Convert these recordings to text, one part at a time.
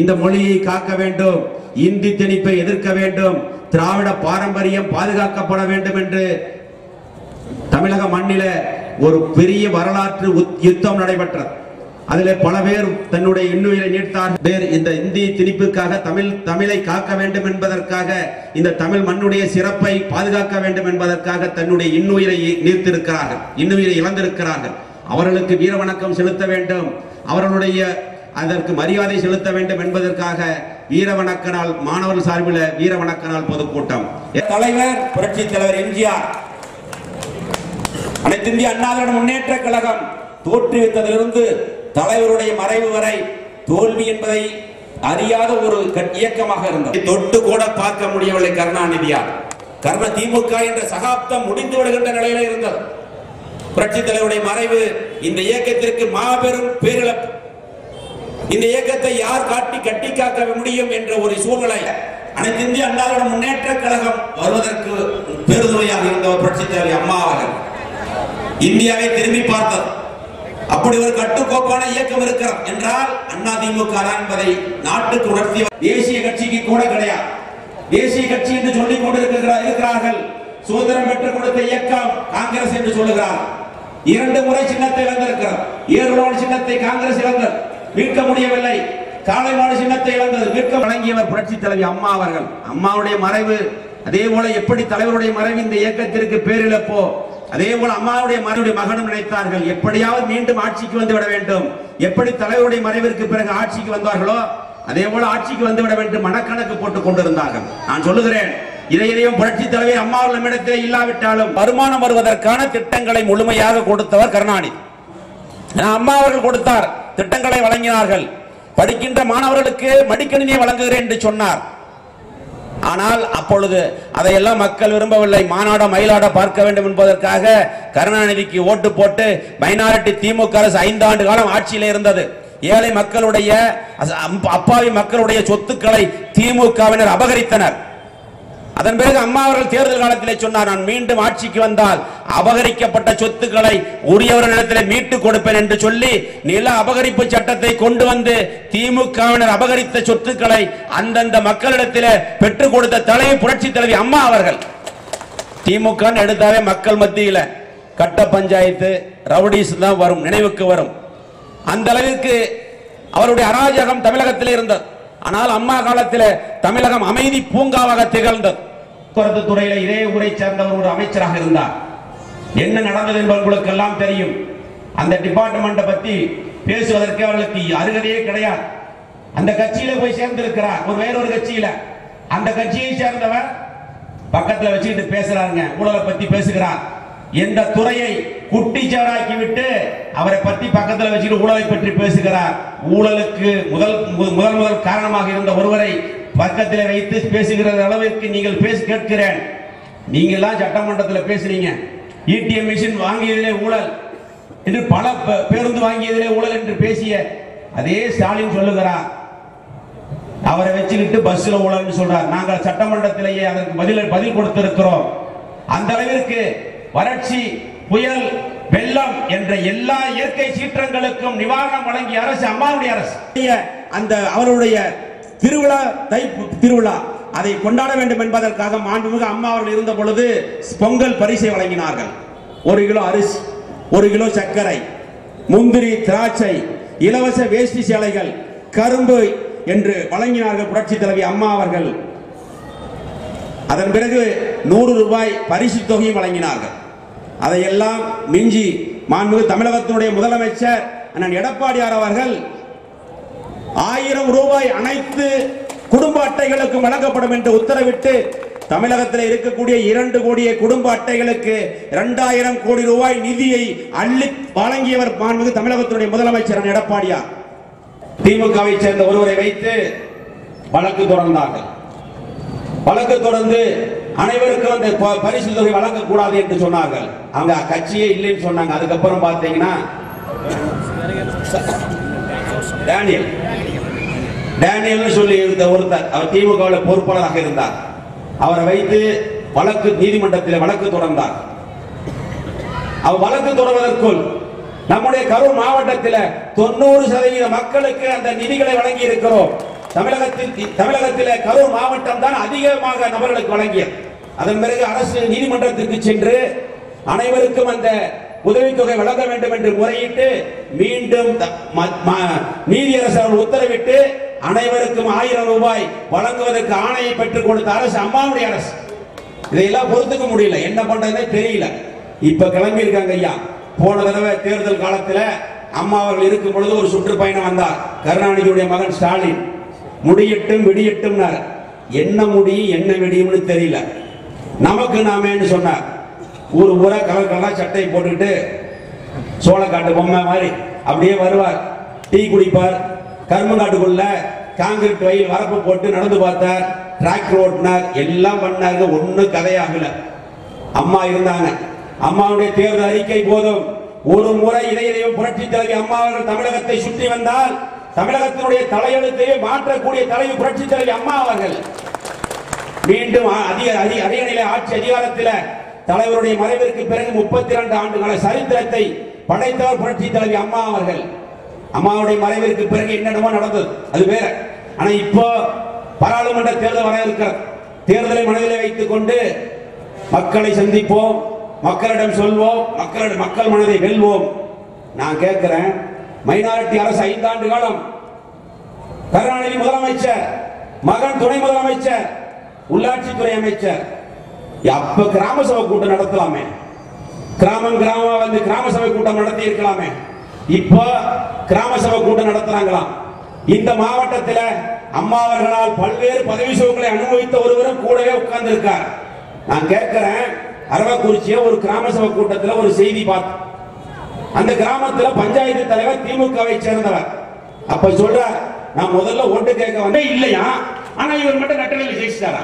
இந்த மொழியை காக்க வேண்டும். இந்தி திணிப்பை எதிர்க்க வேண்டும். திராவிட பாரம்பரியம் பாதுகாக்கப்பட வேண்டும் என்று தமிழக மண்ணில ஒரு பெரிய வரலாற்று யுத்தம் நடைபெற்றது. அதில் பல பேர் தன்னுடைய இன்னுயிரை நீட்டார். பேர் இந்த இந்தி திணிப்புக்காக தமிழ் தமிழை காக்க வேண்டும் என்பதற்காக இந்த தமிழ் மண்ணுடைய சிறப்பை பாதுகாக்க வேண்டும் என்பதற்காக தன்னுடைய இன்னுயிரை நீர்த்திருக்கிறார்கள். இன்னுயிரை இழந்திருக்கிறார்கள். அவர்களுக்கு வீர வணக்கம் செலுத்த வேண்டும். அவர்களுடைய அதற்கு மரியாதை செலுத்த வேண்டும் என்பதற்காக வீர வணக்க நாள் மாணவர்கள் சார்பில் வீர வணக்க நாள் பொதுக்கூட்டம். தலைவர் புரட்சி தலைவர் எம்ஜிஆர். அனைத்து இந்திய அண்ணா திராவிட முன்னேற்ற கழகம் தோற்றுவித்ததிலிருந்து தலைவருடைய மறைவு வரை தோல்வி என்பதை அறியாத ஒரு இயக்கமாக இருந்தது. தொட்டு கூட பார்க்க முடியவில்லை கருணாநிதியார். கர்ண திமுக என்ற சகாப்தம் முடிந்து விடுகின்ற நிலையில இருந்தது. புரட்சி தலைவருடைய மறைவு இந்த இயக்கத்திற்கு மாபெரும் பேரிழப்பு. இந்த இயக்கத்தை யார் காட்டி கட்டி காக்க முடியும் என்ற ஒரு சூழ்நிலை. அனைத்து இந்திய அண்ணா முன்னேற்ற கழகம் வருவதற்கு பெருதுணையாக இருந்தவர் புரட்சி தலைவர் அம்மா அவர்கள். இந்தியாவை திரும்பி பார்த்தது. அப்படி ஒரு கட்டுக்கோப்பான இயக்கம் இருக்கிறது என்றால் அண்ணா திமுக என்பதை நாட்டுக்கு உணர்த்திய தேசிய கட்சிக்கு கூட கிடையாது. தேசிய கட்சி என்று சொல்லிக் கொண்டிருக்கிறார் இருக்கிறார்கள். சுதந்திரம் பெற்றுக் கொடுத்த இயக்கம் காங்கிரஸ் என்று சொல்லுகிறார் இரண்டு முறை சின்னத்தை இழந்திருக்கிறார் ஏழு சின்னத்தை காங்கிரஸ் இழந்தது. மீட்க முடியவில்லை. காலை மாடு சின்னத்தை இழந்தது. மீட்க வழங்கியவர் புரட்சி தலைவி அம்மா அவர்கள். அம்மாவுடைய மறைவு அதே போல எப்படி தலைவருடைய மறைவு இந்த இயக்கத்திற்கு பேரிழப்போ அதே போல அம்மாவுடைய மறைவுடைய மகனும் நினைத்தார்கள். எப்படியாவது மீண்டும் ஆட்சிக்கு வந்து விட வேண்டும். எப்படி தலைவருடைய மறைவிற்கு பிறகு ஆட்சிக்கு வந்தார்களோ அதே போல ஆட்சிக்கு வந்து விட வேண்டும். மனக்கணக்கு போட்டுக் கொண்டிருந்தார்கள். நான் சொல்லுகிறேன் இதையும் புரட்சி தலைவர் அம்மா நம்மிடத்திலே இல்லாவிட்டாலும் வருமானம் வருவதற்கான திட்டங்களை முழுமையாக கொடுத்தவர் கருணாநிதி. அம்மா அவர்கள் கொடுத்தார். திட்டங்களை வழங்கினார்கள். படிக்கின்ற மாணவர்களுக்கு மடிக்கணினியை வழங்குகிறேன் என்று சொன்னார். ஆனால் அப்பொழுது அதையெல்லாம் மக்கள் விரும்பவில்லை. மாநாட மயிலாட பார்க்க வேண்டும் என்பதற்காக கருணாநிதிக்கு ஓட்டு போட்டு மைனாரிட்டி திமுக அரசு ஐந்தாண்டு காலம் ஆட்சியில் இருந்தது. ஏழை மக்களுடைய அம்- அப்பாவி மக்களுடைய சொத்துக்களை திமுகவினர் அபகரித்தனர். அதன் பிறகு அம்மா அவர்கள் தேர்தல் காலத்திலே சொன்னார் நான் மீண்டும் ஆட்சிக்கு வந்தால் அபகரிக்கப்பட்ட சொத்துக்களை உரியவர்களிடத்தில் மீட்டுக் கொடுப்பேன் என்று சொல்லி நில அபகரிப்பு சட்டத்தை கொண்டு வந்து திமுகவினர் அபகரித்த சொத்துக்களை அந்தந்த மக்களிடத்தில் பெற்றுக் கொடுத்த தலைவி புரட்சி தலைவி அம்மா அவர்கள். திமுக எடுத்தாவே மக்கள் மத்தியில் கட்ட பஞ்சாயத்து ரவுடிஸ் தான் வரும் நினைவுக்கு வரும். அந்த அளவிற்கு அவருடைய அராஜகம் தமிழகத்தில் இருந்தது. ஆனால் அம்மா காலத்தில் தமிழகம் அமைதி பூங்காவாக திகழ்ந்தது. போக்குவரத்து துறையில இதே ஊரை சேர்ந்தவர் ஒரு அமைச்சராக இருந்தார். என்ன நடந்தது என்பது உங்களுக்கு எல்லாம் தெரியும். அந்த டிபார்ட்மெண்ட்டை பத்தி பேசுவதற்கு அவர்களுக்கு அருகதையே கிடையாது. அந்த கட்சியில போய் சேர்ந்திருக்கிறார். ஒரு வேறொரு கட்சியில. அந்த கட்சியை சேர்ந்தவர் பக்கத்துல வச்சுக்கிட்டு பேசுறாருங்க. ஊழலை பத்தி பேசுகிறார். எந்த துறையை குட்டிச்சாராக்கி விட்டு அவரை பத்தி பக்கத்துல வச்சுக்கிட்டு ஊழலை பற்றி பேசுகிறார். ஊழலுக்கு முதல் முதல் முதல் காரணமாக இருந்த ஒருவரை பக்கத்தில் வைத்து பேசுகிற அளவிற்கு நீங்கள் பேசி கேட்கிறேன். நீங்களாம் சட்டமன்றத்தில் பேசுறீங்க. ஏடிஎம் மிஷின் வாங்கியதிலே ஊழல். என்று பல பேருந்து வாங்கியதிலே ஊழல் என்று பேசிய அதே ஸ்டாலின் சொல்லுகிறார். அவரை வச்சுக்கிட்டு பஸ்ல ஊழல்னு சொல்றார். நாங்கள் சட்டமன்றத்திலேயே அதற்கு பதில் பதில் கொடுத்திருக்கிறோம். அந்த அளவிற்கு வறட்சி புயல் வெள்ளம் என்ற எல்லா இயற்கை சீற்றங்களுக்கும் நிவாரணம் வழங்கிய அரசு அம்மாவுடைய அரசு. அந்த அவருடைய திருவிழா தை திருவிழா. அதை கொண்டாட வேண்டும் என்பதற்காக மாண்புமிகு அம்மா அவர்கள் இருந்த பொழுது பொங்கல் பரிசை வழங்கினார்கள். ஒரு கிலோ அரிசி ஒரு கிலோ சர்க்கரை முந்திரி திராட்சை இலவச வேஷ்டி சேலைகள் கரும்பு என்று வழங்கினார்கள் புரட்சி தலைவி அம்மா அவர்கள். அதன் பிறகு நூறு ரூபாய் பரிசு தொகையும் வழங்கினார்கள். அதையெல்லாம் மிஞ்சி மாண்புமிகு தமிழகத்தினுடைய முதலமைச்சர் அண்ணன் எடப்பாடியார் அவர்கள் ஆயிரம் ரூபாய் அனைத்து குடும்ப அட்டைகளுக்கும் வழங்கப்படும் என்று உத்தரவிட்டு தமிழகத்தில் இருக்கக்கூடிய இரண்டு கோடிய குடும்ப அட்டைகளுக்கு இரண்டாயிரம் கோடி ரூபாய் நிதியை அள்ளி வழங்கியவர் மாண்புமிகு தமிழகத்தினுடைய முதலமைச்சர் எடப்பாடியார். திமுகவை சேர்ந்த ஒருவரை வைத்து வழக்கு தொடர்ந்தார்கள். வழக்கு தொடர்ந்து அனைவருக்கும் அந்த பரிசு தொகை வழங்கக்கூடாது என்று சொன்னார்கள். அவங்க கட்சியே இல்லைன்னு சொன்னாங்க. அதுக்கப்புறம் பார்த்தீங்கன்னா டேனியல். டேனியல்னு சொல்லி இருந்த ஒருத்தர் அவர் திமுகவில் பொறுப்பாளராக இருந்தார். அவரை வைத்து வழக்கு நீதிமன்றத்தில் வழக்கு தொடர்ந்தார். அவர் வழக்கு தொடர்வதற்குள் நம்முடைய கரூர் மாவட்டத்தில் தொண்ணூறு சதவீத மக்களுக்கு அந்த நிதிகளை வழங்கி இருக்கிறோம் தமிழகத்தில் தமிழகத்தில் கரூர் மாவட்டம் தான் அதிகமாக நபர்களுக்கு வழங்கியது. அதன் பிறகு அரசு நீதிமன்றத்திற்கு சென்று அனைவருக்கும் அந்த உதவித்தொகை வழங்க வேண்டும் என்று முறையிட்டு மீண்டும் த- ம- ம- நீதியரசர் உத்தரவிட்டு அனைவருக்கும் ஆயிரம் ரூபாய் வழங்குவதற்கு ஆணையை பெற்றுக் கொடுத்த அரசு அம்மாவுடைய அரசு. இதையெல்லாம் பொறுத்துக்க முடியல. என்ன பண்றதுனே தெரியல. இப்ப கிளம்பி இருக்காங்க ஐயா. போன தடவை தேர்தல் காலத்துல அம்மா அவர்கள் இருக்கும் பொழுது ஒரு சுற்றுப்பயணம் வந்தார். கருணாநிதியுடைய மகன் ஸ்டாலின். முடியட்டும் விடியட்டும் என்ன முடியும் என்ன விடியும்னு தெரியல. நமக்கு நாமேன்னு சொன்னார். ஊர் ஊரா கலர் கலரா சட்டை போட்டுக்கிட்டு சோளக்காட்டு பொம்மை மாதிரி அப்படியே வருவார். டீ குடிப்பார். கருமநாட்டுக்குள்ள காங்கிரீட் வயல் வரப்பு போட்டு நடந்து பார்த்தார் டிராக்டர் ஓட்டினார் எல்லாம் பண்ணாங்க ஒண்ணும் கதையாகல. அம்மா இருந்தாங்க. அம்மாவுடைய தேர்தல் அறிக்கை போதும். ஒரு முறை இதையதையும் புரட்சி தலைவி அம்மா அவர்கள் தமிழகத்தை சுற்றி வந்தால் தமிழகத்தினுடைய தலையெழுத்தையே மாற்றக்கூடிய தலைவி புரட்சி தலைவி அம்மா அவர்கள். மீண்டும் அதிக அதிக அரியணையில ஆட்சி அதிகாரத்தில் தலைவருடைய மறைவிற்கு பிறகு முப்பத்தி இரண்டு ஆண்டுகால சரித்திரத்தை படைத்தவர் புரட்சி தலைவி அம்மா அவர்கள். அம்மாவுடைய மறைவிற்கு பிறகு என்னென்னமோ நடந்தது. அது வேற. ஆனா இப்போ பாராளுமன்ற தேர்தல் வர இருக்கிறது தேர்தலை மனதில் வைத்துக் கொண்டு மக்களை சந்திப்போம் மக்களிடம் சொல்வோம் மக்களிடம் மக்கள் மனதை வெல்வோம். நான் கேட்கிறேன் மைனாரிட்டி அரசு ஐந்தாண்டு காலம் கருணாநிதி முதலமைச்சர் மகன் துணை முதலமைச்சர் உள்ளாட்சித்துறை அமைச்சர். அப்ப கிராம சபை கூட்டம் நடத்தலாமே. கிராமம் கிராமம் வந்து கிராம சபை கூட்டம் நடத்தி இருக்கலாமே இப்போ கிராம சபை கூட்டம் நடத்துறாங்களாம். இந்த மாவட்டத்தில் அம்மா அவர்களால் பல்வேறு பதவி சுகங்களை அனுபவித்த ஒருவரும் கூடவே உட்கார்ந்து இருக்கார் நான் கேட்கிறேன் அரவக்குறிச்சிய ஒரு கிராம சபை கூட்டத்தில் ஒரு செய்தி பார்த்தேன் அந்த கிராமத்தில் பஞ்சாயத்து தலைவர் திமுகவை சேர்ந்தவர். அப்ப சொல்றார் நான் முதல்ல ஓட்டு கேட்க வந்தேன் இல்லையா? ஆனா இவர் மட்டும் கட்டளையில் ஜெயிச்சிட்டாரா?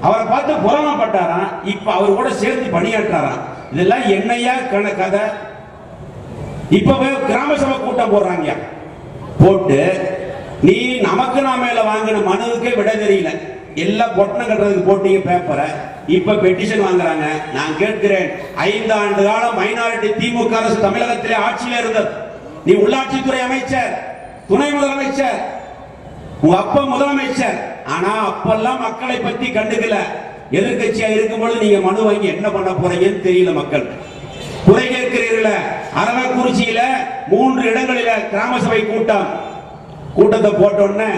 அவரை பார்த்து புறமப்பட்டாரா? இப்ப அவர் கூட சேர்ந்து பணியாற்றாரா? இதெல்லாம் என்னையா கண கதை இப்பவே கிராம சபை கூட்டம் போடுறாங்க. போட்டு நீ நமக்கு நான் வாங்கின மனுவுக்கே விட தெரியல. எல்லாம் பொட்டணம் கட்டுறதுக்கு போட்டீங்க பேப்பரை இப்ப பெட்டிஷன் வாங்குறாங்க. நான் கேட்கிறேன் ஐந்து ஆண்டு காலம் மைனாரிட்டி திமுக அரசு தமிழகத்திலே ஆட்சியில இருந்தது. நீ உள்ளாட்சித்துறை அமைச்சர் துணை முதலமைச்சர் உங்க அப்பா முதலமைச்சர். ஆனா அப்பெல்லாம் மக்களை பத்தி கண்டுக்கல. எதிர்கட்சியா இருக்கும்போது நீங்க மனு வாங்கி என்ன பண்ண போறீங்கன்னு தெரியல மக்கள். குறை கேட்கிறீர்கள. அரவக்குறிச்சியில மூன்று இடங்களில கிராம சபை கூட்டம். கூட்டத்தை போட்டோன்னே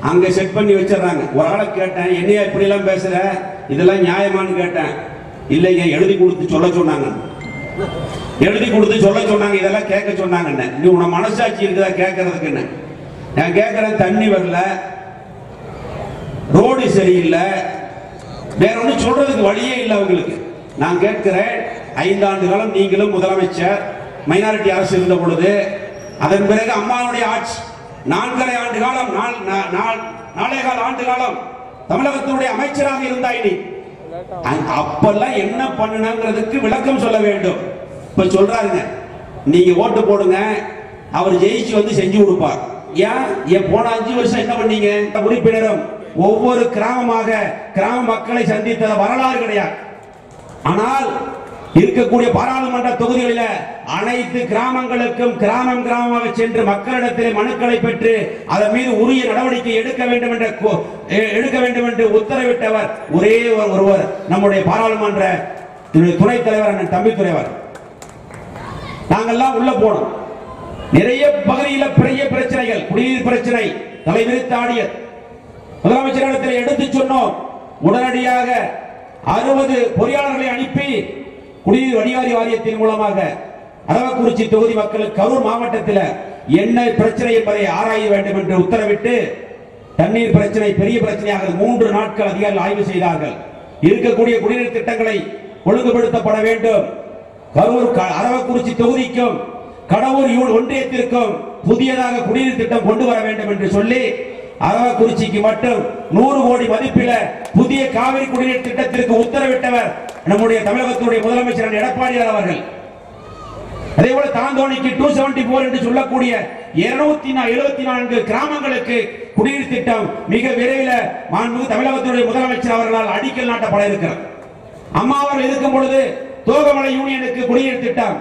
அங்க செட் பண்ணி வச்சிடறாங்க. ஒரு ஆளை கேட்டேன் என்னையா இப்படி எல்லாம் பேசுற? இதெல்லாம் நியாயமான்னு கேட்டேன். இல்லைங்க எழுதி கொடுத்து சொல்ல சொன்னாங்க. எழுதி கொடுத்து சொல்ல சொன்னாங்க இதெல்லாம் கேட்க சொன்னாங்கன்னு. நீ உன மனசாட்சி இருக்குதா கேட்கறதுக்குன்னு? நான் கேட்கறேன் தண்ணி வரல. ரோடு சரியில்லை. வேற ஒன்றும் சொல்றதுக்கு வழியே இல்லை அவங்களுக்கு. நான் கேட்கிறேன் ஐந்தாண்டு காலம் நீங்களும் முதலமைச்சர் மைனாரிட்டி அரசு இருந்த பொழுது அதன் பிறகு அம்மாவுடைய ஆட்சி நான்கரை ஆண்டு காலம் நால்- நா- நாலே ஆண்டு காலம் தமிழகத்தினுடைய அமைச்சராக இருந்தாய் நீ. அப்பெல்லாம் என்ன பண்ணுனங்கிறதுக்கு விளக்கம் சொல்ல வேண்டும். இப்ப சொல்றாருங்க நீங்க ஓட்டு போடுங்க அவர் ஜெயிச்சு வந்து செஞ்சு கொடுப்பார். ஏன்? ஏன் போன அஞ்சு வருஷம் என்ன பண்ணீங்க? இந்த உறுப்பினரும் ஒவ்வொரு கிராமமாக கிராம மக்களை சந்தித்த வரலாறு கிடையாது. ஆனால் இருக்கக்கூடிய பாராளுமன்ற தொகுதிகளில அனைத்து கிராமங்களுக்கும் கிராமம் கிராமமாக சென்று மக்களிடத்தில் மனுக்களை பெற்று அதன் மீது உரிய நடவடிக்கை எடுக்க வேண்டும் என்ற கோ- எடுக்க வேண்டும் என்று உத்தரவிட்டவர் ஒரே ஒரு- ஒருவர் நம்முடைய பாராளுமன்ற துணை- துணைத் தலைவர் தம்பி தம்பித்துறைவர் நாங்கெல்லாம் உள்ள போனோம். நிறைய பகுதியில பெரிய பிரச்சனைகள் குடிநீர் பிரச்சனை தலைவிரித்து ஆடியது முதலமைச்சரிடத்தில் எடுத்து சொன்னோம் உடனடியாக அறுபது பொறியாளர்களை அனுப்பி குடிநீர் வடிகாரி வாரியத்தின் மூலமாக அரவக்குறிச்சி தொகுதி மக்கள் கரூர் மாவட்டத்தில் என்ன பிரச்சனை என்பதை ஆராய வேண்டும் என்று உத்தரவிட்டு தண்ணீர் பிரச்சனை பெரிய பிரச்சனையாக மூன்று நாட்கள் அதிகாரிகள் ஆய்வு செய்தார்கள். இருக்கக்கூடிய குடிநீர் திட்டங்களை ஒழுங்குபடுத்தப்பட வேண்டும். கரூர் க- அரவக்குறிச்சி தொகுதிக்கும் கடவுர் ஒன்றியத்திற்கும் புதியதாக குடிநீர் திட்டம் கொண்டு வர வேண்டும் என்று சொல்லி அரவக்குறிச்சிக்கு மட்டும் நூறு கோடி மதிப்பில புதிய காவிரி குடிநீர் திட்டத்திற்கு உத்தரவிட்டவர் நம்முடைய தமிழகத்தினுடைய முதலமைச்சர் எடப்பாடியார் அவர்கள். அதே போல தாந்தோணிக்கு டூ செவன்டி போர் என்று சொல்லக்கூடிய இருநூத்தி எழுபத்தி நான்கு கிராமங்களுக்கு குடிநீர் திட்டம் மிக விரைவில் மாண்புமிகு தமிழகத்தினுடைய முதலமைச்சர் அவர்களால் அடிக்கல் நாட்டப்பட இருக்கிறார் அம்மா அவர்கள் இருக்கும் பொழுது தோகமலை யூனியனுக்கு குடிநீர் திட்டம்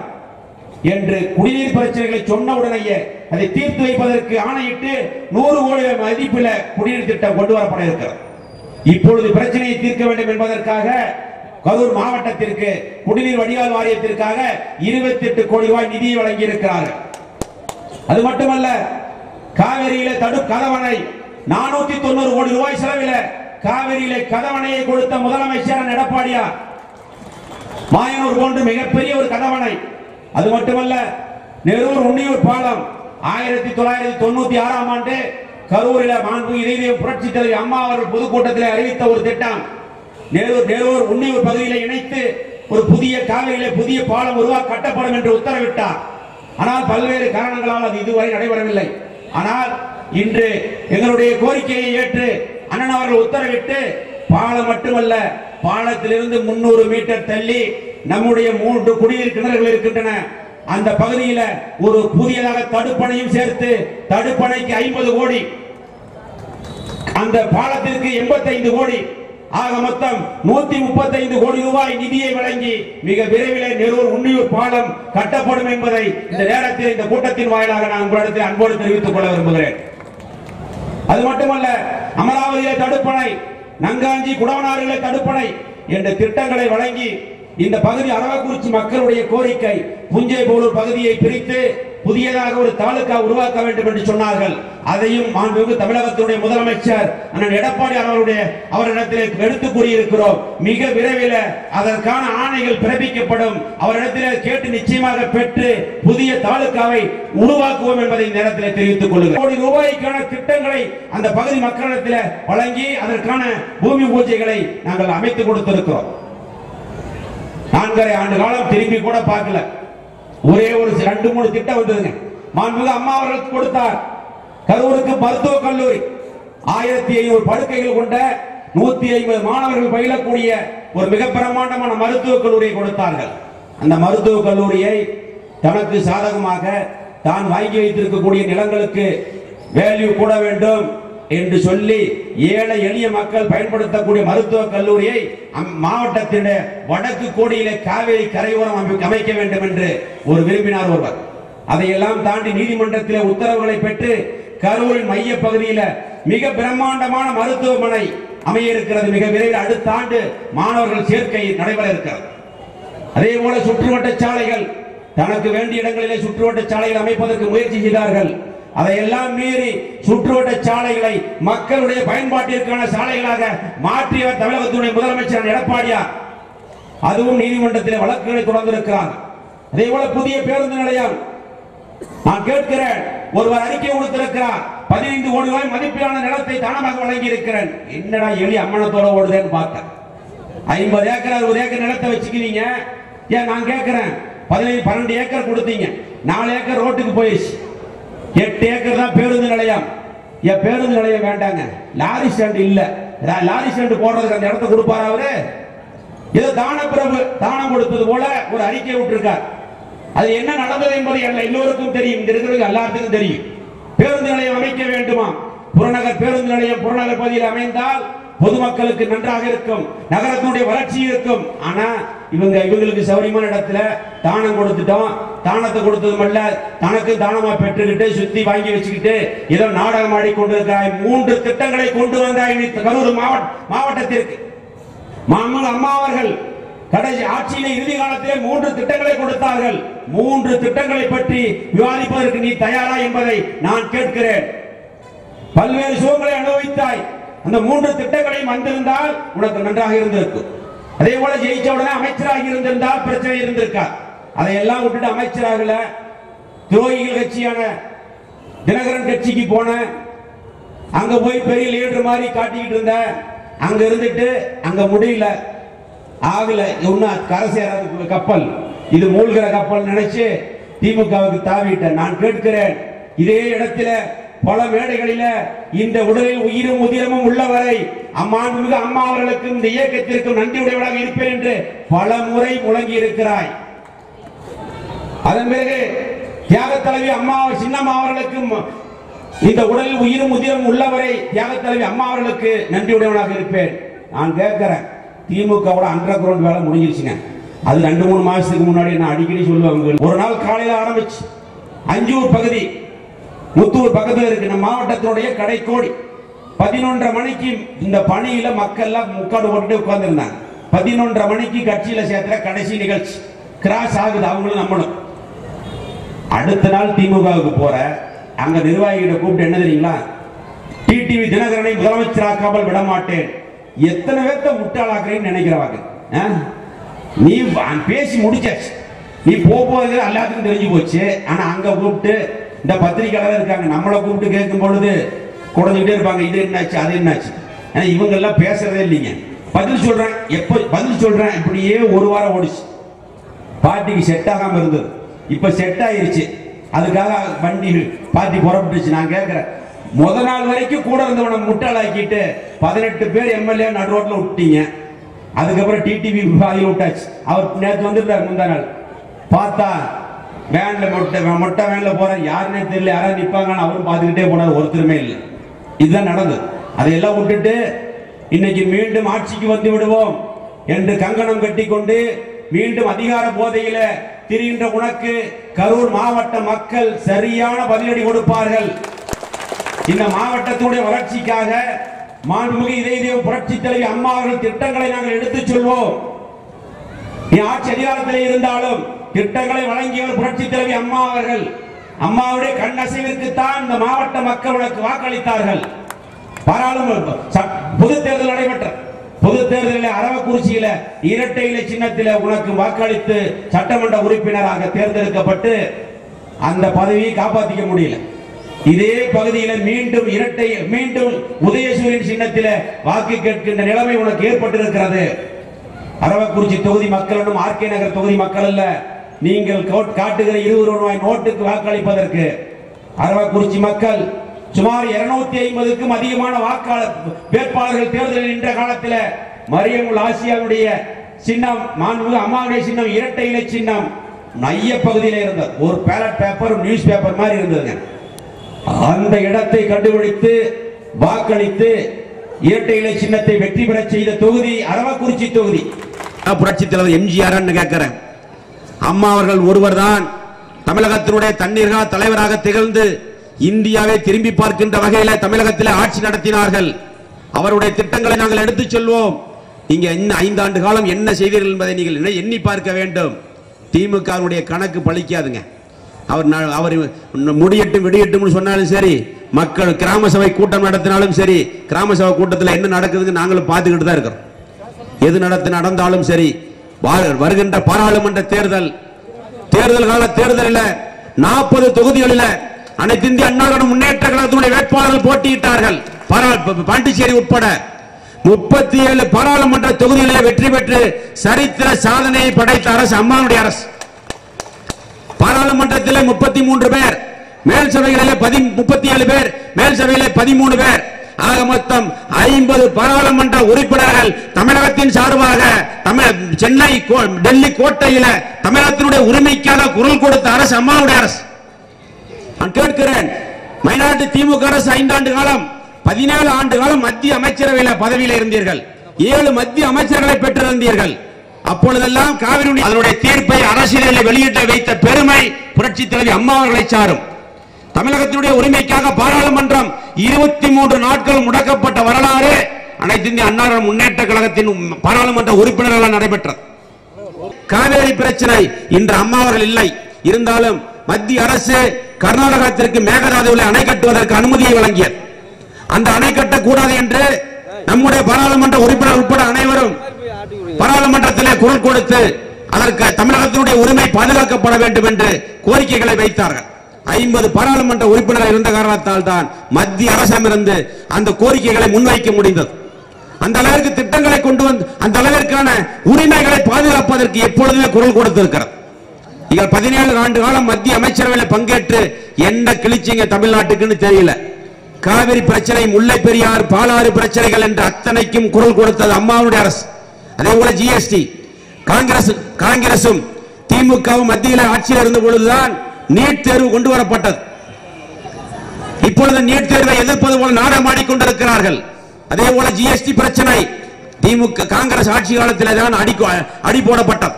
என்று குடிநீர் பிரச்சனைகளை சொன்ன உடனேயே அதை தீர்த்து வைப்பதற்கு ஆணையிட்டு நூறு கோடி மதிப்பில் குடிநீர் திட்டம் கொண்டு வரப்பட இருக்கிறது. இப்பொழுது பிரச்சனையை தீர்க்க வேண்டும் என்பதற்காக கரூர் மாவட்டத்திற்கு குடிநீர் வடிகால் வாரியத்திற்காக இருபத்தி எட்டு கோடி ரூபாய் நிதியை வழங்கி இருக்கிறார்கள் அது மட்டுமல்ல காவிரியில தடு கதவணை நானூத்தி தொண்ணூறு கோடி ரூபாய் செலவில் காவிரியில கதவணையை கொடுத்த முதலமைச்சர் எடப்பாடியார் மாயனூர் போன்று மிகப்பெரிய ஒரு கதவணை அது மட்டுமல்ல நெரூர் உன்னியூர் பாலம் ஆயிரத்தி தொள்ளாயிரத்தி தொண்ணூத்தி ஆறாம் ஆண்டு கரூரில் மாண்பு இதய புரட்சி தலைவி அம்மா அவர்கள் பொதுக்கூட்டத்தில் அறிவித்த ஒரு திட்டம். நேரூர் நேரூர் உன்னியூர் பகுதியில் இணைத்து ஒரு புதிய காவிரியிலே புதிய பாலம் உருவா கட்டப்படும் என்று உத்தரவிட்டார். ஆனால் பல்வேறு காரணங்களால் அது இதுவரை நடைபெறவில்லை. ஆனால் இன்று எங்களுடைய கோரிக்கையை ஏற்று அண்ணன் அவர்கள் உத்தரவிட்டு பாலம் மட்டுமல்ல பாலத்திலிருந்து முன்னூறு மீட்டர் தள்ளி நம்முடைய மூன்று குடிநீர் கிணறுகள் இருக்கின்றன. அந்த பகுதியில ஒரு புதியதாக தடுப்பணையும் சேர்த்து தடுப்பணைக்கு ஐம்பது கோடி அந்த பாலத்திற்கு 85 கோடி ஆக மொத்தம் நூத்தி முப்பத்தைந்து கோடி ரூபாய் நிதியை வழங்கி மிக விரைவில் நெரூர் உன்னியூர் பாலம் கட்டப்படும் என்பதை இந்த நேரத்தில் இந்த கூட்டத்தின் வாயிலாக நான் உங்களிடத்தில் அன்போடு தெரிவித்துக் கொள்ள விரும்புகிறேன். அது மட்டுமல்ல அமராவதியிலே தடுப்பணை நங்காஞ்சி குடவனாரில தடுப்பணை என்ற திட்டங்களை வழங்கி இந்த பகுதி அரவக்குறிச்சி மக்களுடைய கோரிக்கை புஞ்சை போலூர் பகுதியை பிரித்து புதியதாக ஒரு தாலுகா உருவாக்க வேண்டும் என்று சொன்னார்கள். அதையும் மாண்புமிகு தமிழகத்தினுடைய முதலமைச்சர் அண்ணன் எடப்பாடி அவருடைய அவரிடத்தில் எடுத்து கூறியிருக்கிறோம். மிக விரைவில் அதற்கான ஆணைகள் பிறப்பிக்கப்படும். அவரிடத்தில் கேட்டு நிச்சயமாக பெற்று புதிய தாலுகாவை உருவாக்குவோம் என்பதை இந்த நேரத்தில் தெரிவித்துக் கொள்ளுங்கள் கோடி ரூபாய்க்கான திட்டங்களை அந்த பகுதி மக்களிடத்தில் வழங்கி அதற்கான பூமி பூஜைகளை நாங்கள் அமைத்து கொடுத்திருக்கிறோம். நான்கரை ஆண்டு காலம் திரும்பி கூட பார்க்கல. ஒரே ஒரு ரெண்டு மூணு திட்டம் வந்ததுங்க. மாண்புமிகு அம்மா அவர்கள் கொடுத்தார். கரூருக்கு மருத்துவ கல்லூரி. ஆயிரத்தி ஐநூறு படுக்கைகள் கொண்ட நூத்தி ஐம்பது மாணவர்கள் பயிலக்கூடிய ஒரு மிக பிரமாண்டமான மருத்துவ கல்லூரியை கொடுத்தார்கள். அந்த மருத்துவ கல்லூரியை தனக்கு சாதகமாக தான் வாங்கி வைத்திருக்கக்கூடிய நிலங்களுக்கு வேல்யூ கூட வேண்டும். என்று சொல்லி ஏழை எளிய மக்கள் பயன்படுத்தக்கூடிய மருத்துவ கல்லூரியை அம் மாவட்டத்தின் வடக்கு கோடியிலே காவேரி கரையோரம் அமை- அமைக்க வேண்டும் என்று ஒரு விரும்பினார் ஒருவர். அதையெல்லாம் தாண்டி நீதிமன்றத்தில் உத்தரவுகளை பெற்று கரூரின் மைய பகுதியில மிக பிரம்மாண்டமான மருத்துவமனை அமைய இருக்கிறது மிக விரைவில் அடுத்த ஆண்டு மாணவர்கள் சேர்க்கை நடைபெற இருக்கிறது. அதே போல சுற்றுவட்ட சாலைகள் தனக்கு வேண்டிய இடங்களிலே சுற்றுவட்ட சாலைகள் அமைப்பதற்கு முயற்சி செய்தார்கள். அதையெல்லாம் மீறி சுற்றுவட்ட சாலைகளை மக்களுடைய பயன்பாட்டிற்கான சாலைகளாக மாற்றியவர் தமிழகத்துடைய முதலமைச்சர் எடப்பாடியார். அதுவும் நீதிமன்றத்தில் வழக்குகளை தொடர்ந்திருக்கிறார். அதே போல புதிய பேருந்து நிலையம். நான் கேட்கிறேன் ஒருவர் அறிக்கை கொடுத்திருக்கிறார். பதினைந்து கோடி ரூபாய் மதிப்பிலான நிலத்தை தானமாக வழங்கி இருக்கிறேன் என்னடா எலி அம்மனத்தோட ஓடுதேன்னு பார்த்தேன். ஐம்பது ஏக்கர் அறுபது ஏக்கர் நிலத்தை வச்சுக்கிறீங்க. ஏன் நான் கேட்கிறேன்? பதினைந்து பன்னெண்டு ஏக்கர் கொடுத்தீங்க. நாலு ஏக்கர் ரோட்டுக்கு போயிடுச்சு. எட்டு ஏக்கர் தான் பேருந்து நிலையம். என் பேருந்து நிலையம் வேண்டாங்க. லாரி ஸ்டாண்ட் இல்ல. லாரி ஸ்டாண்ட் போடுறதுக்கு அந்த இடத்த கொடுப்பாரு அவரு? ஏதோ பிரபு தானம் கொடுத்தது போல ஒரு அறிக்கை விட்டுருக்கார். அது என்ன நடந்தது என்பது எல்லா- எல்லோருக்கும் தெரியும். இங்க இருக்கிறவங்க எல்லாத்துக்கும் தெரியும். பேருந்து நிலையம் அமைக்க வேண்டுமா? புறநகர் பேருந்து நிலையம் புறநகர் பகுதியில் அமைந்தால் பொதுமக்களுக்கு நன்றாக இருக்கும். நகரத்தினுடைய வளர்ச்சி இருக்கும். ஆனா இவங்க இவங்களுக்கு சௌரியமான இடத்துல தானம் கொடுத்துட்டோம். தானத்தை கொடுத்ததும் அல்ல தனக்கு தானமா பெற்றுக்கிட்டு சுத்தி வாங்கி வச்சுக்கிட்டு ஏதோ நாடகம் ஆடிக்கொண்டிருக்கிறாய். மூன்று திட்டங்களை கொண்டு வந்தாய் நீ கரூர் மாவட்ட மாவட்டத்திற்கு. மாமல் அம்மா அவர்கள் கடைசி ஆட்சியில இறுதி காலத்திலே மூன்று திட்டங்களை கொடுத்தார்கள். மூன்று திட்டங்களை பற்றி விவாதிப்பதற்கு நீ தயாரா என்பதை நான் கேட்கிறேன். பல்வேறு சுகங்களை அனுபவித்தாய். அந்த மூன்று திட்டங்களையும் வந்திருந்தால் உனக்கு நன்றாக இருந்திருக்கும். அதே போல ஜெயிச்ச உடனே அமைச்சராக இருந்திருந்தால் பிரச்சனை இருந்திருக்கா? அதையெல்லாம் விட்டுட்டு அமைச்சராகல. துரோகிகள் கட்சியான தினகரன் கட்சிக்கு போன அங்க போய் பெரிய லீடர் மாதிரி காட்டிக்கிட்டு இருந்த அங்க இருந்துட்டு அங்க முடியல. ஆகல. இன்னும் கரை சேராத கப்பல். இது மூழ்கிற கப்பல் நினைச்சு திமுகவுக்கு தாவிட்ட நான் கேட்கிறேன் இதே இடத்துல பல மேடைகளில இந்த உடலில் உயிரும் உதிரமும் உள்ளவரை அம்மாண்புமிகு அம்மா அவர்களுக்கும் இந்த இயக்கத்திற்கும் நன்றி உடையவளாக இருப்பேன் என்று பல முறை முழங்கி இருக்கிறாய். அதன் பிறகு தியாக தலைவி அம்மா சின்னம்மா அவர்களுக்கும் இந்த உடலில் உயிரும் உதிரம் உள்ளவரை தியாக தலைவி அம்மா அவர்களுக்கு நன்றி உடையவனாக இருப்பேன். நான் கேட்கிறேன் திமுகவோட அண்டர் கிரவுண்ட் வேலை முடிஞ்சிருச்சுங்க. அது ரெண்டு மூணு மாசத்துக்கு முன்னாடி நான் அடிக்கடி சொல்லுவேன் ஒரு நாள் காலையில் ஆரம்பிச்சு அஞ்சூர் பகுதி முத்தூர் பக்கத்துல இருக்கு நம்ம மாவட்டத்தினுடைய கடைக்கோடி. பதினொன்றரை மணிக்கு இந்த பணியில மக்கள் முக்காடு போட்டுட்டு உட்கார்ந்துருந்தாங்க. பதினொன்றரை மணிக்கு கட்சியில சேர்த்துற கடைசி நிகழ்ச்சி. கிராஸ் ஆகுது அவங்களும் நம்மளும். அடுத்த நாள் திமுகவுக்கு போற அங்க நிர்வாகிகிட்ட கூப்பிட்டு என்ன தெரியுங்களா? டிடிவி தினகரனை முதலமைச்சராக்காமல் விட மாட்டேன் எத்தனை பேர்த்த முட்டாளாக்குறேன்னு நினைக்கிறவாங்க. ஆ? நீ பேசி முடிச்சாச்சு. நீ போக எல்லாத்துக்கும் தெரிஞ்சு போச்சு. ஆனா அங்க கூப்பிட்டு இந்த பத்திரிகையாளர் இருக்காங்க நம்மளை கூப்பிட்டு கேட்கும் பொழுது குறைஞ்சிக்கிட்டே இருப்பாங்க இது என்னாச்சு அது என்னாச்சு? ஏன்னா இவங்க எல்லாம் பேசுறதே இல்லைங்க. பதில் சொல்றேன் எப்போ பதில் சொல்றேன் இப்படியே ஒரு வாரம் ஓடிச்சு. பார்ட்டிக்கு செட் ஆகாம இருந்தது. இப்ப செட் ஆயிருச்சு. அதுக்காக வண்டி பார்ட்டி புறப்பட்டுச்சு நான் கேட்கிறேன். முத நாள் வரைக்கும் கூட இருந்தவனை முட்டாளாக்கிட்டு பதினெட்டு பேர் எம்எல்ஏ நடு ரோட்ல விட்டீங்க. அதுக்கப்புறம் டிடிவி பாதியில் விட்டாச்சு. அவர் நேற்று வந்திருந்தார் முந்தா நாள். பார்த்தா வேன்ல மொட்டை மொட்டை வேன்ல போறேன் யாருன்னே தெரியல. யாராவது நிப்பாங்கன்னு அவரும் பார்த்துக்கிட்டே போனார். ஒருத்தருமே இல்லை. இதுதான் நடந்தது. அதையெல்லாம் விட்டுட்டு இன்னைக்கு மீண்டும் ஆட்சிக்கு வந்து விடுவோம் என்று கங்கணம் கட்டிக்கொண்டு மீண்டும் அதிகார போதையில திரிகின்ற உனக்கு கரூர் மாவட்ட மக்கள் சரியான பதிலடி கொடுப்பார்கள். இந்த மாவட்டத்துடைய வளர்ச்சிக்காக மாண்புமிகு இதய புரட்சி தலைவி அம்மா அவர்கள் திட்டங்களை நாங்கள் எடுத்துச் சொல்வோம். நீ ஆட்சி அதிகாரத்தில் இருந்தாலும் திட்டங்களை வழங்கியவர் புரட்சி தலைவி அம்மா அவர்கள். அம்மாவுடைய கண்ணசைவிற்குத்தான் இந்த மாவட்ட மக்கள் உனக்கு வாக்களித்தார்கள். பாராளுமன்ற ச- பொது தேர்தல் நடைபெற்ற பொது தேர்தலில் அரவக்குறிச்சியில இரட்டை இலை சின்னத்தில் உனக்கு வாக்களித்து சட்டமன்ற உறுப்பினராக தேர்ந்தெடுக்கப்பட்டு அந்த பதவியை காப்பாற்றிக்க முடியல. இதே பகுதியில மீண்டும் இரட்டை மீண்டும் உதயசூரியன் சின்னத்தில் வாக்கு கேட்கின்ற நிலைமை உனக்கு ஏற்பட்டிருக்கிறது. அரவக்குறிச்சி தொகுதி மக்கள் ஆர்கே நகர் தொகுதி மக்கள் அல்ல. நீங்கள் கோட்- காட்டுகிற இருபது ரூபாய் நோட்டுக்கு வாக்களிப்பதற்கு. அரவக்குறிச்சி மக்கள் சுமார் 250 ஐம்பதுக்கும் அதிகமான வாக்காளர் வேட்பாளர்கள் தேர்தலில் நின்ற காலத்தில் மரியமுல் ஆசியாவுடைய சின்னம் மாண்புமிகு அம்மாவுடைய சின்னம் இரட்டை இலை சின்னம் மைய பகுதியில் இருந்தது. ஒரு பேலட் பேப்பர் நியூஸ் பேப்பர் மாதிரி இருந்ததுங்க. அந்த இடத்தை கண்டுபிடித்து வாக்களித்து இரட்டை இலை சின்னத்தை வெற்றி பெறச் செய்த தொகுதி அரவக்குறிச்சி தொகுதி. புரட்சி தலைவர் எம்ஜிஆர் கேட்கிறேன் அம்மா அவர்கள் ஒருவர் தான் தமிழகத்தினுடைய தண்ணீர்கா தலைவராக திகழ்ந்து இந்தியாவை திரும்பி பார்க்கின்ற வகையில தமிழகத்தில் ஆட்சி நடத்தினார்கள். அவருடைய திட்டங்களை நாங்கள் எடுத்துச் செல்வோம். நீங்க இன்னும் ஐந்தாண்டு காலம் என்ன செய்தீர்கள் என்பதை நீங்கள் எண்ணி- பார்க்க வேண்டும். திமுகவுடைய கணக்கு பழிக்காதுங்க. அவர் அவர் முடியட்டும் விடியட்டும்னு சொன்னாலும் சரி மக்கள் கிராம சபை கூட்டம் நடத்தினாலும் சரி கிராம சபை கூட்டத்தில் என்ன நடக்குதுன்னு நாங்களும் பார்த்துக்கிட்டு தான் இருக்கிறோம். எது நடத்து நடந்தாலும் சரி வருகின்ற பாராளுமன்ற தேர்தல். தேர்தல் கால தேர்தலில் நாற்பது தொகுதிகளில் அனைத்து இந்திய அண்ணா முன்னேற்ற கழகத்தினுடைய வேட்பாளர்கள் போட்டியிட்டார்கள். பாண்டிச்சேரி உட்பட முப்பத்தி ஏழு பாராளுமன்ற தொகுதிகளில் வெற்றி பெற்று சரித்திர சாதனையை படைத்த அரசு அம்மாவுடைய அரசு. பாராளுமன்றத்தில் முப்பத்தி மூன்று பேர் மேல் சபைகளிலே பதி முப்பத்தி ஏழு பேர் மேல் சபையிலே பதிமூணு பேர். ஆக மொத்தம் ஐம்பது பாராளுமன்ற உறுப்பினர்கள் தமிழகத்தின் சார்பாக சென்னை கோ- டெல்லி கோட்டையில தமிழகத்தினுடைய உரிமைக்காக குரல் கொடுத்த அரசு அம்மாவுடைய அரசு. நான் கேட்கிறேன் மயிலாடு திமுக அரசு ஐந்தாண்டு காலம் பதினேழு ஆண்டு காலம் மத்திய அமைச்சரவையில பதவியில் இருந்தீர்கள். ஏழு மத்திய அமைச்சர்களை பெற்றிருந்தீர்கள். அப்பொழுதெல்லாம் காவிரி அதனுடைய தீர்ப்பை அரசியலில் வெளியிட்ட வைத்த பெருமை புரட்சி தலைவி அம்மா அவர்களை சாரும். தமிழகத்தினுடைய உரிமைக்காக பாராளுமன்றம் இருபத்தி மூன்று நாட்கள் முடக்கப்பட்ட வரலாறு அனைத்து இந்திய அண்ணா முன்னேற்ற கழகத்தின் பாராளுமன்ற உறுப்பினர்களால் நடைபெற்றது. காவேரி பிரச்சனை இன்று அம்மாவர்கள் இல்லை. இருந்தாலும் மத்திய அரசு கர்நாடகத்திற்கு மேகதாதுவில் அணை கட்டுவதற்கு அனுமதியை வழங்கியது. அந்த அணை கட்டக்கூடாது என்று நம்முடைய பாராளுமன்ற உறுப்பினர் உட்பட அனைவரும் பாராளுமன்றத்திலே குரல் கொடுத்து அதற்கு தமிழகத்தினுடைய உரிமை பாதுகாக்கப்பட வேண்டும் என்று கோரிக்கைகளை வைத்தார்கள். ஐம்பது பாராளுமன்ற உறுப்பினர்கள் இருந்த காரணத்தால் தான் மத்திய அரசிடமிருந்து அந்த கோரிக்கைகளை முன்வைக்க முடிந்தது. அந்த அளவிற்கு திட்டங்களை கொண்டு வந்து அந்த அளவிற்கான உரிமைகளை பாதுகாப்பதற்கு எப்பொழுதுமே குரல் கொடுத்திருக்கிறது. நீங்கள் பதினேழு ஆண்டு காலம் மத்திய அமைச்சரவையில் பங்கேற்று என்ன கிழிச்சிங்க தமிழ்நாட்டுக்குன்னு தெரியல. காவிரி பிரச்சனை முல்லை பெரியார் பாலாறு பிரச்சனைகள் என்று அத்தனைக்கும் குரல் கொடுத்தது அம்மாவுடைய அரசு. அதே போல ஜிஎஸ்டி காங்கிரஸ் காங்கிரசும் திமுகவும் மத்தியில் ஆட்சியில் இருந்த பொழுதுதான் நீட் தேர்வு கொண்டு வரப்பட்டது. இப்பொழுது நீட் தேர்வை எதிர்ப்பது போல நாடமாடி கொண்டிருக்கிறார்கள் அதே போல ஜிஎஸ்டி பிரச்சனை. திமுக காங்கிரஸ் ஆட்சி காலத்தில் தான் அடி அடி போடப்பட்டது.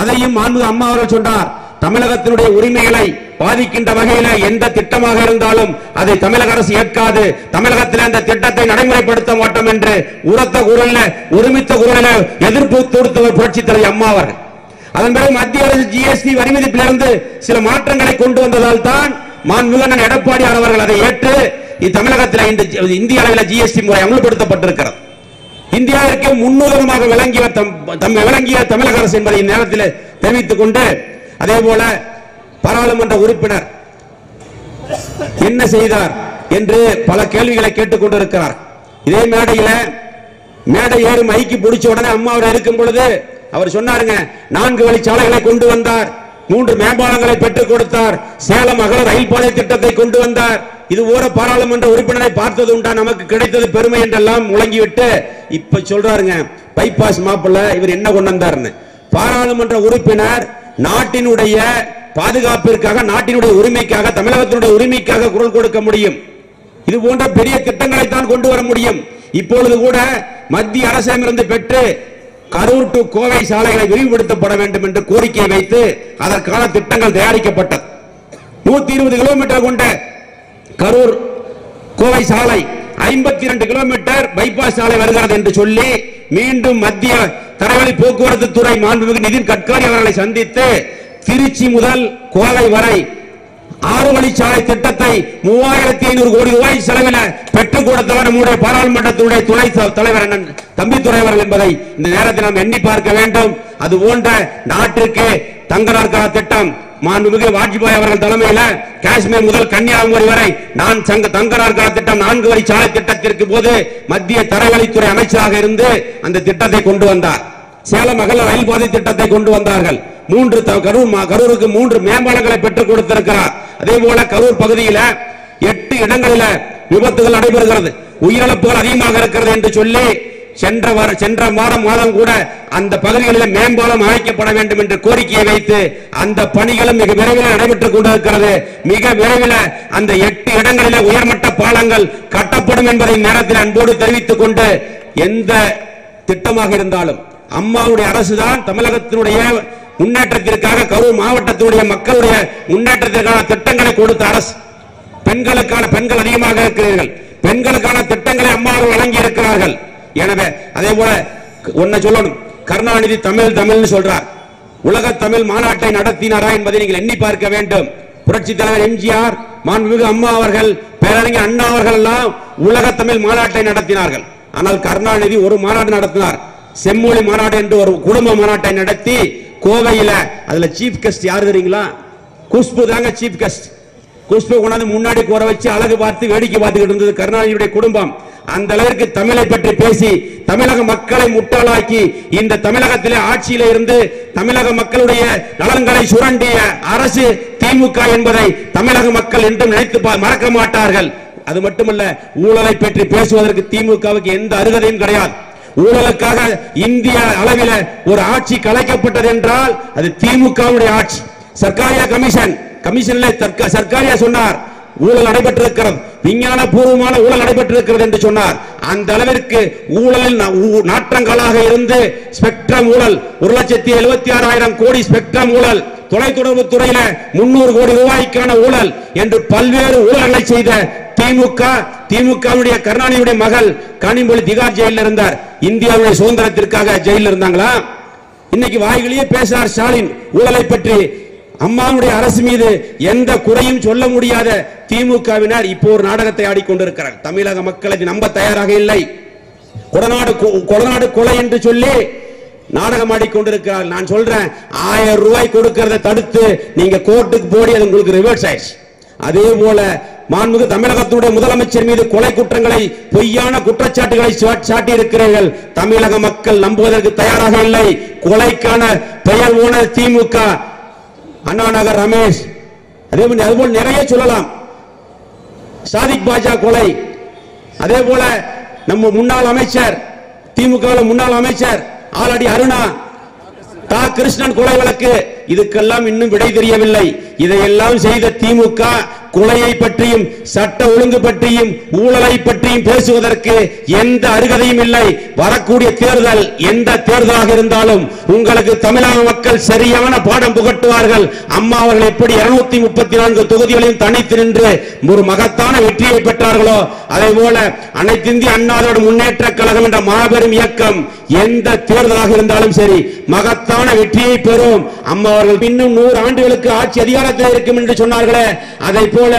அதையும் மாண்பு அம்மா அவர்கள் சொன்னார். தமிழகத்தினுடைய உரிமைகளை பாதிக்கின்ற வகையில எந்த திட்டமாக இருந்தாலும் அதை தமிழக அரசு ஏற்காது. தமிழகத்தில் அந்த திட்டத்தை நடைமுறைப்படுத்த மாட்டோம் என்று உரத்த குரல்ல ஒருமித்த குரலில் எதிர்ப்பு தொடுத்தவர் புரட்சி தலைவர் அம்மா அவர்கள். அதன் பிறகு மத்திய அரசு ஜிஎஸ்டி வரி விதிப்பிலிருந்து சில மாற்றங்களை கொண்டு வந்ததால் தான் மாண்புமிகு எடப்பாடி அவர்கள் அதை ஏற்று தமிழகத்தில் இந்த இந்திய அளவில் ஜிஎஸ்டி முறை அமல்படுத்தப்பட்டிருக்கிறது. இந்தியாவிற்கு முன்னுதாரணமாக விளங்கிய தம்மை விளங்கிய தமிழக அரசு என்பதை இந்நேரத்தில் தெரிவித்துக் கொண்டு அதே போல பாராளுமன்ற உறுப்பினர் என்ன செய்தார் என்று பல கேள்விகளை கேட்டுக் கொண்டிருக்கிறார். இதே மேடையில மேடை ஏறும் மைக்கு பிடிச்ச உடனே அம்மா அவர் இருக்கும் பொழுது அவர் சொன்னாருங்க நான்கு வழி சாலைகளை கொண்டு வந்தார். மூன்று மேம்பாலங்களை பெற்றுக் கொடுத்தார். சேலம் அகல ரயில் பாதை திட்டத்தை கொண்டு வந்தார். இது ஓர பாராளுமன்ற உறுப்பினரை பார்த்தது உண்டா? நமக்கு கிடைத்தது பெருமை என்றெல்லாம் முழங்கிவிட்டு இப்ப சொல்றாருங்க பைபாஸ் மாப்பிள்ள இவர் என்ன கொண்டு வந்தார்னு பாராளுமன்ற உறுப்பினர் நாட்டினுடைய பாதுகாப்பிற்காக நாட்டினுடைய உரிமைக்காக தமிழகத்தினுடைய உரிமைக்காக குரல் கொடுக்க முடியும். இது போன்ற பெரிய திட்டங்களை தான் கொண்டு வர முடியும். இப்பொழுது கூட மத்திய அரசிடமிருந்து பெற்று கரூர் டு கோவை சாலைகளை விரிவுபடுத்தப்பட வேண்டும் என்று கோரிக்கை வைத்து அதற்கான திட்டங்கள் தயாரிக்கப்பட்டது. நூத்தி இருபது கிலோமீட்டர் கொண்ட கரூர் கோவை சாலை ஐம்பத்தி இரண்டு கிலோமீட்டர் பைபாஸ் சாலை வருகிறது என்று சொல்லி மீண்டும் மத்திய தரவழி போக்குவரத்து துறை மாண்புமிகு நிதின் கட்காரி அவர்களை சந்தித்து திருச்சி முதல் கோவை வரை ஆறு வழிச்சாலை திட்டத்தை மூவாயிரத்தி ஐநூறு கோடி ரூபாய் செலவில் பெற்றுக் கொடுத்தவர் நம்முடைய பாராளுமன்றத்துடைய துணை தலைவர் அண்ணன் தம்பித்துறை அவர்கள் என்பதை இந்த நேரத்தில் நாம் எண்ணி பார்க்க வேண்டும். அது போன்ற நாட்டிற்கு தங்க நாற்கால திட்டம் மாண்புமிகு வாஜ்பாய் அவர்கள் தலைமையில காஷ்மீர் முதல் கன்னியாகுமரி வரை நான் சங்க தங்க நாற்கால திட்டம் நான்கு வழி சாலை திட்டத்திற்கு போது மத்திய தரவழித்துறை அமைச்சராக இருந்து அந்த திட்டத்தை கொண்டு வந்தார். சேலம் அகல ரயில் பாதை திட்டத்தை கொண்டு வந்தார்கள். மூன்று த- கரூர் மா- கரூருக்கு மூன்று மேம்பாலங்களை பெற்றுக் கொடுத்திருக்கிறார். அதே போல கரூர் பகுதியில எட்டு இடங்களில விபத்துகள் நடைபெறுகிறது. உயிரிழப்புகள் அதிகமாக இருக்கிறது என்று சொல்லி சென்ற வார சென்ற மாதம் மாதம் கூட அந்த பகுதிகளில் மேம்பாலம் அமைக்கப்பட வேண்டும் என்று கோரிக்கையை வைத்து அந்த பணிகளும் மிக விரைவில் நடைபெற்றுக் கொண்டிருக்கிறது. மிக விரைவில் அந்த எட்டு இடங்களில் உயர்மட்ட பாலங்கள் கட்டப்படும் என்பதை நேரத்தில் அன்போடு தெரிவித்துக் கொண்டு எந்த திட்டமாக இருந்தாலும் அம்மாவுடைய அரசுதான் தமிழகத்தினுடைய முன்னேற்றத்திற்காக கரூர் மாவட்டத்தினுடைய மக்களுடைய முன்னேற்றத்திற்கான திட்டங்களை கொடுத்த அரசு. பெண்களுக்கான பெண்கள் அதிகமாக இருக்கிறீர்கள். பெண்களுக்கான திட்டங்களை அம்மா வழங்கி இருக்கிறார்கள். எனவே அதே போல ஒன்ன சொல்லணும். கருணாநிதி தமிழ் தமிழ்னு சொல்றார். உலக தமிழ் மாநாட்டை நடத்தினாரா என்பதை நீங்கள் எண்ணி பார்க்க வேண்டும். புரட்சி தலைவர் எம்ஜிஆர் மாண்புமிகு அம்மா அவர்கள் பேரறிஞர் அண்ணா அவர்கள் எல்லாம் உலக தமிழ் மாநாட்டை நடத்தினார்கள். ஆனால் கருணாநிதி ஒரு மாநாடு நடத்தினார். செம்மொழி மாநாடு என்று ஒரு குடும்ப மாநாட்டை நடத்தி கோவையில அதுல சீஃப் கெஸ்ட் யாரு தெரியுங்களா? குஷ்பு தாங்க சீஃப் கெஸ்ட் குஷ்பு கொண்டாந்து முன்னாடி கூற வச்சு அழகு பார்த்து வேடிக்கை பார்த்துக்கிட்டு இருந்தது கருணாநிதியுடைய குடும்பம். அந்த அளவிற்கு தமிழை பற்றி பேசி தமிழக மக்களை முட்டாளாக்கி இந்த தமிழகத்திலே ஆட்சியில இருந்து தமிழக மக்களுடைய நலன்களை சுரண்டிய அரசு திமுக என்பதை தமிழக மக்கள் என்றும் நினைத்து பா- மறக்க மாட்டார்கள். அது மட்டுமல்ல ஊழலை பற்றி பேசுவதற்கு திமுகவுக்கு எந்த அருகதையும் கிடையாது. ஊழலுக்காக இந்திய அளவில ஒரு ஆட்சி கலைக்கப்பட்டது என்றால் அது திமுகவுடைய ஆட்சி. சர்க்காரியா கமிஷன். கமிஷன்ல சர்க்காரியா சொன்னார் ஊழல் நடைபெற்றிருக்கிறது. விஞ்ஞான பூர்வமான ஊழல் நடைபெற்றிருக்கிறது என்று சொன்னார். அந்த அளவிற்கு ஊழலில் ஊ- நாற்றங்களாக இருந்து ஸ்பெக்ட்ரம் ஊழல் ஒரு லட்சத்தி எழுபத்தி ஆறாயிரம் கோடி ஸ்பெக்ட்ரம் ஊழல் தொலைத்தொடர்பு துறையில முன்னூறு கோடி ரூபாய்க்கான ஊழல் என்று பல்வேறு ஊழல்களை செய்த திமுக திமுகவுடைய கருணாநிதியுடைய மகள் கனிமொழி திகார் ஜெயிலில் இருந்தார். இந்தியாவுடைய சுதந்திரத்திற்காக ஜெயிலில் இருந்தாங்களா? இன்னைக்கு வாய்களையே பேசுறார் ஸ்டாலின். ஊழலை பற்றி அம்மாவுடைய அரசு மீது எந்த குறையும் சொல்ல முடியாத திமுகவினர் இப்போ ஒரு நாடகத்தை ஆடிக்கொண்டிருக்கிறார். தமிழக மக்களை நம்ப தயாராக இல்லை. கொடநாடு கொடநாடு கொலை என்று சொல்லி நாடகம் ஆடிக்கொண்டிருக்கிறார். நான் சொல்றேன் ஆயிரம் ரூபாய் கொடுக்கறதை தடுத்து நீங்க கோர்ட்டுக்கு போடி அது உங்களுக்கு ரிவர்ஸ் ஆயிடுச்சு. அதே போல மாண்புமிகு தமிழகத்துடைய முதலமைச்சர் மீது கொலை குற்றங்களை பொய்யான குற்றச்சாட்டுகளை சாட்டி இருக்கிறீர்கள் தமிழக மக்கள் நம்புவதற்கு தயாராக இல்லை. கொலைக்கான பெயர் போன திமுக. அண்ணா நகர் ரமேஷ். அதே அதுபோல் நிறைய சொல்லலாம். சாதிக் பாஜா கொலை. அதே போல நம்ம முன்னாள் அமைச்சர் திமுக முன்னாள் அமைச்சர் ஆலடி அருணா தா. கிருஷ்ணன் கொலை வழக்கு. இதுக்கெல்லாம் இன்னும் விடை தெரியவில்லை. இதையெல்லாம் செய்த திமுக கொலையை பற்றியும் சட்ட ஒழுங்கு பற்றியும் ஊழலை பற்றியும் பேசுவதற்கு எந்த அருகதையும் இல்லை. வரக்கூடிய தேர்தல் எந்த தேர்தலாக இருந்தாலும் உங்களுக்கு தமிழக மக்கள் சரியான பாடம் புகட்டுவார்கள். அம்மா அவர்கள் எப்படி இருநூத்தி முப்பத்தி நான்கு தொகுதிகளையும் தனித்து நின்று ஒரு மகத்தான வெற்றியை பெற்றார்களோ அதே போல அனைத்து இந்திய அண்ணாதோட முன்னேற்ற கழகம் என்ற மாபெரும் இயக்கம் எந்த தேர்தலாக இருந்தாலும் சரி மகத்தான வெற்றியை பெறும். அம்மா அவர்கள் இன்னும் நூறு ஆண்டுகளுக்கு ஆட்சி அதிகாரத்தில் இருக்கும் என்று சொன்னார்களே அதை போல போல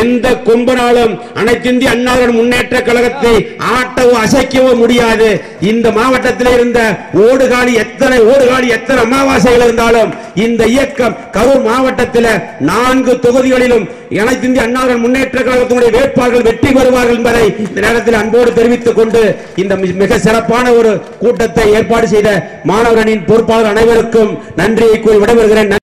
எந்த கொம்பனாலும் அனைத்திந்திய அண்ணாவின் முன்னேற்ற கழகத்தை ஆட்டவோ அசைக்கவோ முடியாது. இந்த மாவட்டத்தில் இருந்த ஓடுகாலி எத்தனை ஓடுகாலி எத்தனை அமாவாசைகள் இருந்தாலும் இந்த இயக்கம் கரூர் மாவட்டத்தில் நான்கு தொகுதிகளிலும் அனைத்திந்திய அண்ணாவின் முன்னேற்ற கழகத்தினுடைய வேட்பாளர்கள் வெற்றி பெறுவார்கள் என்பதை இந்த நேரத்தில் அன்போடு தெரிவித்துக் கொண்டு இந்த மிக சிறப்பான ஒரு கூட்டத்தை ஏற்பாடு செய்த மாணவர் பொறுப்பாளர் அனைவருக்கும் நன்றியை கூறி விடைபெறுகிறேன்.